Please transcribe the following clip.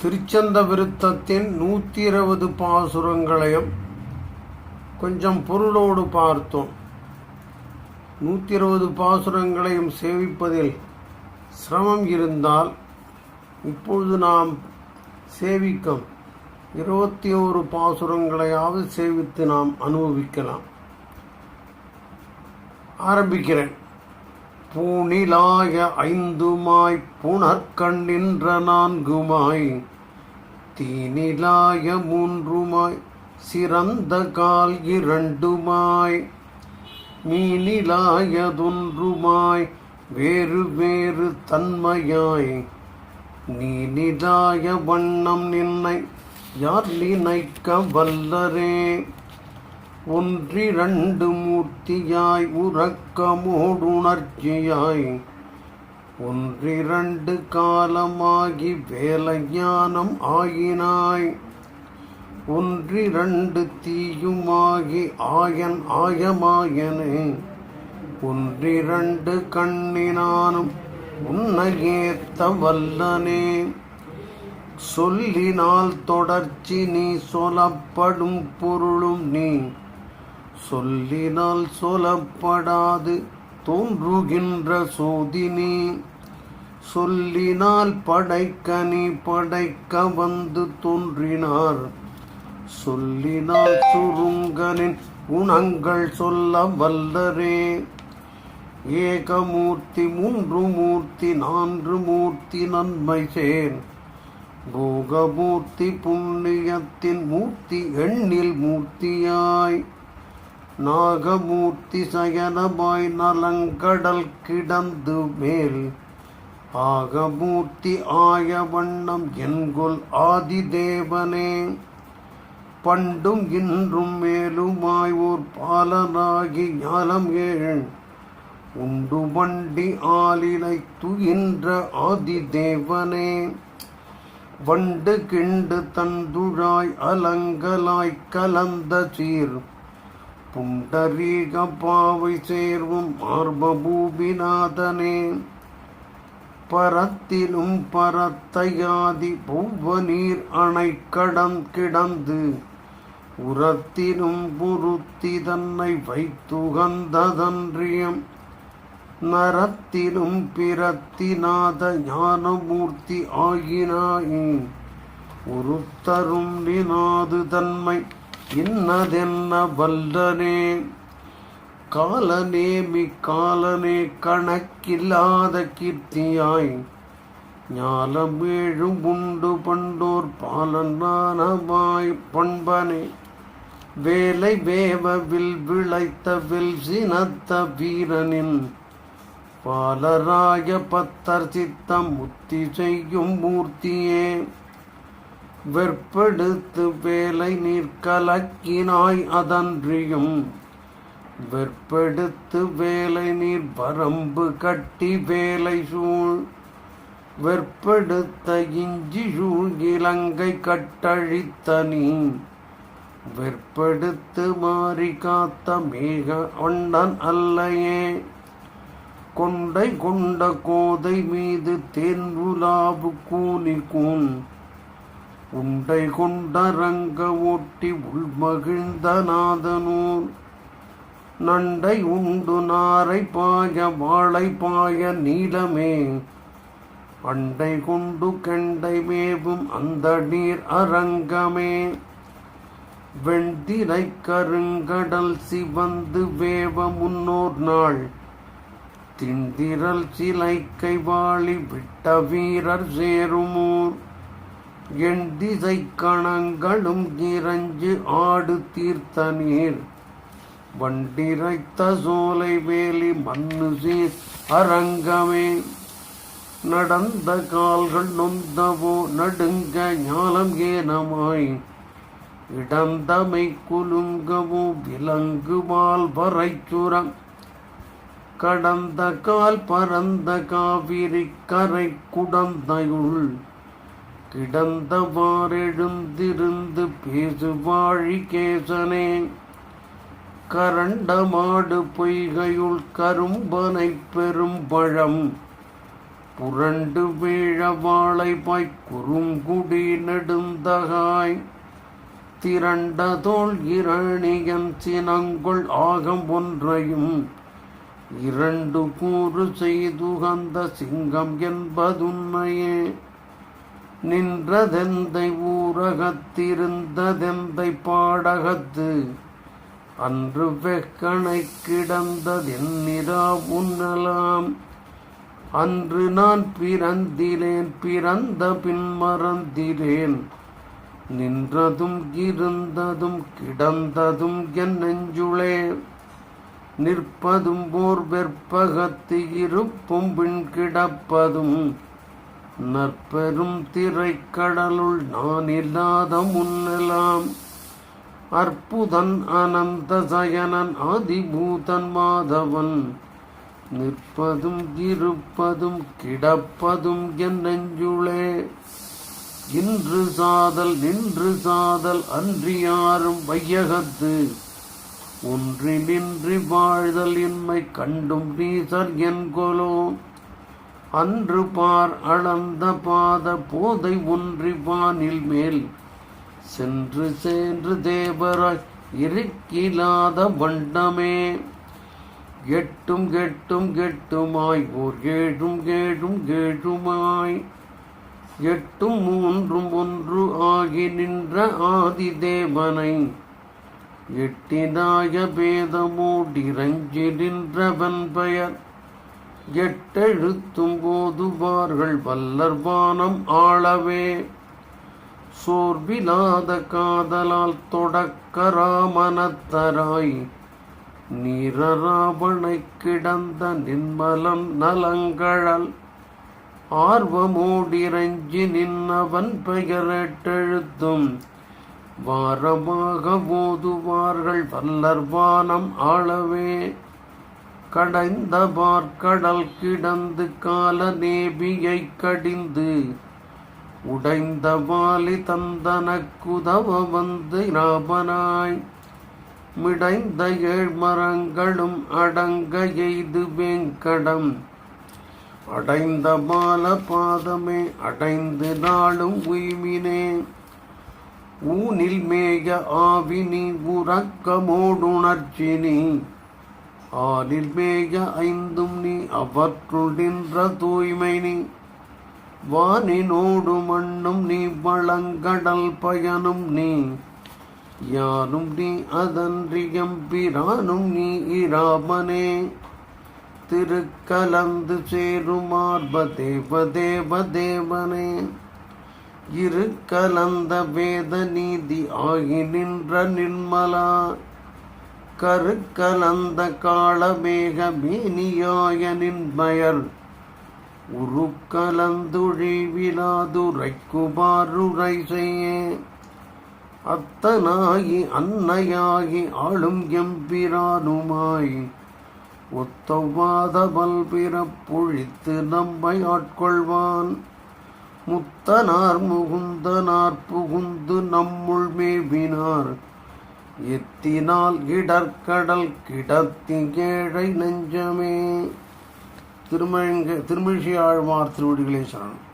திருச்சந்த விருத்தத்தின் நூற்றி இருபது பாசுரங்களையும் கொஞ்சம் பொருளோடு பார்த்தோம். நூற்றி இருபது பாசுரங்களையும் சேவிப்பதில் சிரமம் இருந்தால் இப்பொழுது நாம் சேவிக்கும். இருபத்தி ஒரு பாசுரங்களையாவது சேவித்து நாம் அனுபவிக்கலாம். ஆரம்பிக்கிறேன். பூணிலாய ஐந்துமாய் புனற்கண்ணின்ற நான்குமாய் தீனிலாய மூன்றுமாய் சிறந்த கால் இரண்டுமாய் மீனிலாயதொன்றுமாய் வேறு வேறு தன்மையாய் நீனிலாய வண்ணம் நின்னை யார் நினைக்க வல்லரே? ஒன்றிரண்டு மூர்த்தியாய் உறக்கமோடுணர்ச்சியாய். ஒன்றிரண்டு காலமாகி வேலஞானம் ஆயினாய். ஒன்றிரண்டு தீயுமாகி ஆயன் ஆயமாயனே. ஒன்றிரண்டு கண்ணினானும் உன்னையேத்த வல்லனே சொல்லினால் தொடர்ச்சி நீ சொல்லப்படும் பொருளும் நீ. சொல்லினால் சொல்லப்படாது தோன்றுகின்ற சோதினி சொல்லினால் படைக்க நீ படைக்க வந்து தோன்றினார். சொல்லினால் சுருங்கனின் குணங்கள் சொல்ல வல்லரே. ஏகமூர்த்தி மூன்று மூர்த்தி நான்கு மூர்த்தி நன்மை சேன். போகமூர்த்தி புண்ணியத்தின் மூர்த்தி எண்ணில் மூர்த்தியாய். நாகமூர்த்தி சயனமாய் நலங்கடல் கிடந்து மேல். ஆகமூர்த்தி ஆய வண்ணம் என்கொல் ஆதிதேவனே. பண்டும் இன்றும் மேலுமாய் ஓர் பாலனாகி ஞானம் ஏழ். உண்டு வண்டி ஆலினை துயின்ற ஆதிதேவனே. வண்டு கிண்டு தந்துழாய் அலங்கலாய் கலந்த சீர். புண்டரீக பாவை சேர்வும் மார்பபூபிநாதனே பரத்திலும் பரத்தையாதி பூவ நீர் அணை கடம் கிடந்து உரத்திலும் புருத்தி தன்னை வைத்துகந்ததன்றியம். நரத்திலும் பிறத்தினாத ஞானமூர்த்தி ஆகினாயின் ஒருத்தரும் நினாது தன்மை இன்னதென்ன வல்லனே? காலனேமி காலனே கணக்கில்லாத கீர்த்தியாய். ஞாலமேழும் உண்டு பண்டோர் பாலனானமாய் பண்பனே வேலை வேவவில் விளைத்த வில் சினத்த வீரனின். பாலராய பத்தர் சித்தம் முத்தி செய்யும் மூர்த்தியே. வெற்பெடுத்து வேலை நீர் கலக்கினாய் அதன்றியும். வெற்பெடுத்து வேலை நீர் வரம்பு கட்டி வேலை சூழ். வெற்பெடுத்த இஞ்சி சூழ் இலங்கை கட்டழித்த நீ. வெற்பெடுத்து மாறி காத்த மேக ஒண்டன் அல்லையே. கொண்டை கொண்ட கோதை மீது தேன் உலாவு கூனி கூன் உண்டை கொண்டரங்க ஓட்டி உள்மகிழ்ந்த நாதனூர். நண்டை உண்டு நாரை பாய வாழை பாய நீளமே. அண்டை கொண்டு கெண்டை மேவும் அந்த நீர் அரங்கமே. வெண்திரை கருங்கடல் சிவந்து வேவ முன்னோர் நாள். திண்டிரல் சிலைக்கை வாழி விட்ட வீரர் சேருமூர். என் திசை கணங்களும் இறஞ்சு ஆடு தீர்த்த நீர். வண்டிரைத்த சோலை வேலி மண்ணு சீர் அரங்கமே. நடந்த கால்கள் நொந்தவோ நடுங்க ஞானம் ஏனமாய். இடந்தமை குலுங்கவோ விலங்குமால் வரைச்சுரம் கடந்த கால் பரந்த காவிரி கரை குடந்தையுள். கிடந்தவாறெழுந்திருந்து பேசுவாழி கேசனே. கரண்டமாடு பொய்கையுள் கரும்பனை பெரும் பழம். புரண்டு வீழ பாய் குறுங்குடி நெடுந்தகாய். திரண்டதோல் இரணியன் சினங்கொள் ஆகம் ஒன்றையும். இரண்டு கூறு செய்துகந்த சிங்கம் என்பதுன்னையே. நின்றதெந்தை ஊரகத்திருந்ததெந்தை பாடகத்து. அன்று வெக்கனை கிடந்ததென்னிரா உன்னலாம். அன்று நான் பிறந்திலேன் பிறந்த பின் மறந்திலேன். நின்றதும் இருந்ததும் கிடந்ததும் என் நெஞ்சுளே. நிற்பதும் போர் வெற்பகத்து இருப்பும் பின் கிடப்பதும் நற்பெரும் திரைக்கடலுள் நான் இல்லாத முன்னெல்லாம் அற்புதன் அனந்த சயனன் ஆதிபூதன் மாதவன். நிற்பதும் இருப்பதும் கிடப்பதும் என் நெஞ்சுளே. இன்று சாதல் நின்று சாதல் அன்றி யாரும் வையகத்து. ஒன்றி நின்றி வாழ்தல் இன்மை கண்டும் நீசர் என்கொலோ அன்று பார் அளந்த பாத போதை ஒன்றி வானில் மேல். சென்று சென்று தேவராய் இருக்கிலாத வண்டமே எட்டும் கெட்டும் கெட்டுமாய் ஓர் ஏழும் ஏழும் ஏழுமாய். எட்டும் மூன்றும் ஒன்று ஆகி நின்ற ஆதி தேவனை எட்டினாய பேதமோடிரஞ்சி நின்றவன் பெயர் எட்டெழுத்தும் போதுவார்கள் வல்லர் ஆளவே. சோர்விலாத காதலால் தொடக்கராமனத்தராய் நீரராவணை கிடந்த நின்மலம் நலங்கழல் ஆர்வமோடிரஞ்சி நின்னவன் பெயர் எட்டெழுத்தும் வாரமாக போதுவார்கள் வல்லர்வானம் ஆளவே. கடைந்த பார்க்கடல் கிடந்து கால நேபியை கடிந்து உடைந்த வாலி தந்தனக்குதவ வந்து ராபனாய் மிடைந்த ஏழ்மரங்களும் அடங்க எய்து வேங்கடம். அடைந்த பால பாதமே அடைந்து நாளும் உய்மினே ஊனில் மேய ஆவினி உறக்கமோடுணர்ச்சினி. நீ மேய ஐந்தும் நீ அவற்றுடின்ற தூய்மை நீ. வானினோடு மண்ணும் நீ வளங்கடல் பயனும் நீ. யாரும் நீ அதன்றியம் பிரானும் நீ இராமனே. திருக்கலந்து சேருமார்ப தேவ தேவ தேவனே. இரு கலந்த வேத நீதி ஆகி நின்ற நிர்மலா கருக்கலந்த காலமேக மேனியாய நின்மயர். உருக்கலந்துழிவிலாதுரைக்குமாறுரை செய்ய அத்தனாகி அன்னையாகி ஆளும் எம்பிரானுமாய். ஒத்தவாத பல்பிறப்புழித்து நம்மை ஆட்கொள்வான். முத்தனார் முகுந்தனார் புகுந்து நம்முள் மேவினார். எத்தினால் இடர்கடல் கிடத்தி ஏழை நெஞ்சமே. திருமழங்க திருமிழிசை ஆழ்வார் திருவடிகளே சரணம்